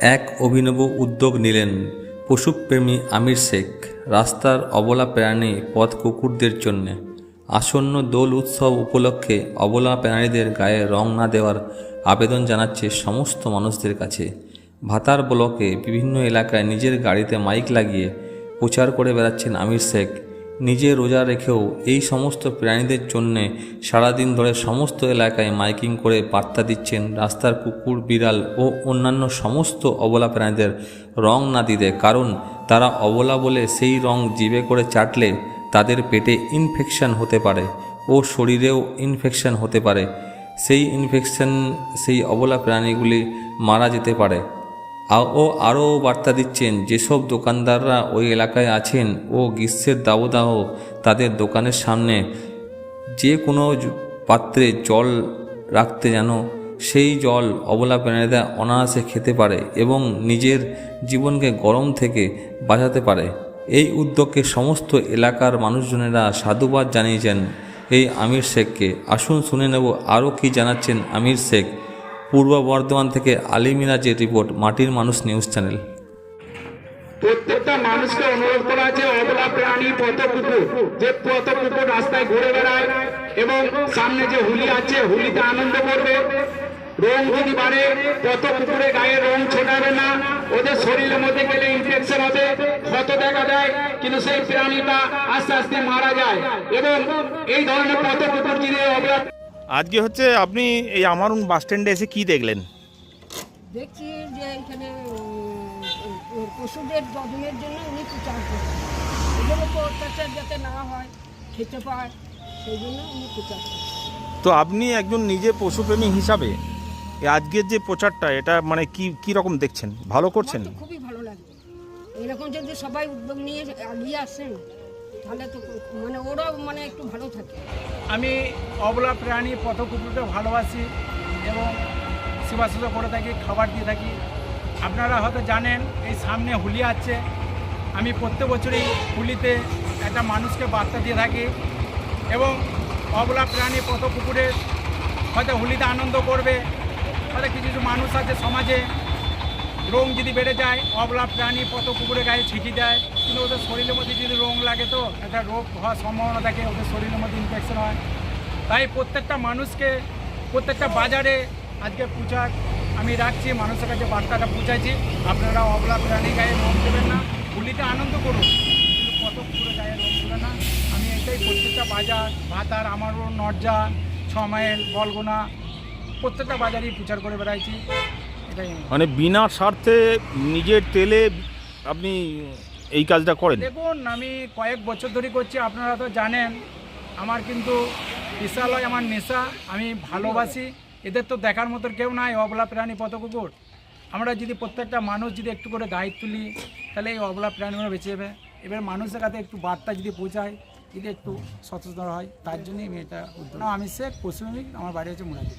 এক অভিনব উদ্যোগ নিলেন পশুপ্রেমী আমির শেখ রাস্তার অবলা প্রাণী পথ কুকুরদের জন্যে। আসন্ন দোল উৎসব উপলক্ষে অবলা প্রাণীদের গায়ে রং না দেওয়ার আবেদন জানাচ্ছে সমস্ত মানুষদের কাছে। ভাতার ব্লকে বিভিন্ন এলাকায় নিজের গাড়িতে মাইক লাগিয়ে প্রচার করে বেড়াচ্ছেন আমির শেখ। নিজে রোজা রেখেও এই সমস্ত প্রাণীদের জন্যে সারাদিন ধরে সমস্ত এলাকায় মাইকিং করে বার্তা দিচ্ছেন রাস্তার কুকুর, বিড়াল ও অন্যান্য সমস্ত অবলা প্রাণীদের রং না দিতে। কারণ তারা অবলা বলে সেই রং জিভে করে চাটলে তাদের পেটে ইনফেকশন হতে পারে ও শরীরেও ইনফেকশন হতে পারে। সেই ইনফেকশন সেই অবলা প্রাণীগুলি মারা যেতে পারে। ও আরও বার্তা দিচ্ছেন, যেসব দোকানদাররা ওই এলাকায় আছেন ও গ্রীষ্মের দাবদাহ তাদের দোকানের সামনে যে কোনো পাত্রে জল রাখতে যেন সেই জল অবলা প্রাণীরা অনায়াসে খেতে পারে এবং নিজের জীবনকে গরম থেকে বাঁচাতে পারে। এই উদ্যোগকে সমস্ত এলাকার মানুষজনেরা সাধুবাদ জানিয়েছেন এই আমির শেখকে। আসুন শুনে নেব আরও কী জানাচ্ছেন আমির শেখ। পূর্ব বর্ধমান থেকে আলী মিরাজের রিপোর্ট, মাটির মানুষ নিউজ চ্যানেল। প্রত্যেকটা মানুষকে অনুরোধ করা আছে, অবলা প্রাণী পথ কুকুর যে পথ কুকুর রাস্তায় ঘুরে বেড়ায় এবং সামনে যে হুলি আছে, হুলিতে আনন্দ করবে। রং যদি বাড়ে পথ কুকুরে গায়ে রং ছোটাবে না। ওদের শরীরের মধ্যে গেলে ইনফেকশন হবে, ক্ষত দেখা দেয়, কিন্তু সেই প্রাণীটা আস্তে আস্তে মারা যায়। এবং এই ধরনের পথ কুকুর যদি অবলা আজকে হচ্ছে আপনি এই আমার বাস স্ট্যান্ডে এসে কি দেখলেন? দেখছি যে এখানে পশুদের যত্নের জন্য উনি প্রচার ওদের উপর অত্যাচার যাতে না হয় খেতে পায় সেই জন্য উনি প্রচার তো আপনি একজন নিজে পশুপ্রেমী হিসাবে আজকের যে প্রচারটা এটা মানে কি কি রকম দেখছেন? ভালো করছেন? খুবই ভালো লাগে। এরকম যদি সবাই উদ্যোগ নিয়ে এগিয়ে আসেন তাহলে তো মানে মানে একটু ভালো থাকে। আমি অবলা প্রাণী পথকুকুরকে ভালোবাসি এবং সেবা শুশ্রূষা করে থাকি, খাবার দিয়ে থাকি। আপনারা হয়তো জানেন, এই সামনে হুলি আছে। আমি প্রত্যেক বছরই হুলিতে একটা মানুষকে বার্তা দিয়ে থাকি এবং অবলা প্রাণী পথকুকুরের হয়তো হুলিতে আনন্দ করবে। হয়তো কিছু কিছু মানুষ আছে সমাজে রং যদি বেড়ে যায় অবলা প্রাণী পত কুকুরের গায়ে ছিটি দেয়, কিন্তু ওদের শরীরের মধ্যে যদি রং লাগে তো একটা রোগ হওয়ার সম্ভাবনা থাকে, ওদের শরীরের মধ্যে ইনফেকশন হয়। তাই প্রত্যেকটা মানুষকে, প্রত্যেকটা বাজারে আজকে পূজা, আমি রাখছি, মানুষের কাছে বার্তাটা পৌঁছাইছি আপনারা অবলা প্রাণী গায়ে রং দেবেন না, হোলিতে আনন্দ করুন, কিন্তু কত কুকুরের গায়ে রং দেবে না। আমি এটাই প্রত্যেকটা বাজার, ভাতার, আমারও নরজা ছ মাইল, বলগোনা, প্রত্যেকটা বাজারেই প্রচার করে বেড়াইছি। মানে বিনা স্বার্থে নিজের তেলে আপনি এই কাজটা করেন। দেখুন আমি কয়েক বছর ধরে করছি আপনারা তো জানেন আমার কিন্তু বিশালয় আমার নেশা আমি ভালোবাসি এদের তো দেখার মতো কেউ নাই অবলা প্রাণী পথ কুকুর আমরা যদি প্রত্যেকটা মানুষ যদি একটু করে দায়িত্ব তুলি তাহলে এই অবলা প্রাণীগুলো বেঁচে যাবে। এবার মানুষের কাছে একটু বার্তা যদি পৌঁছায় যদি একটু সচেতন হয় তার জন্যই আমি এটা উদ্যোগ না, আমি শেখ পশ্চিমবঙ্গ আমার বাড়ি হচ্ছে মুরাদি।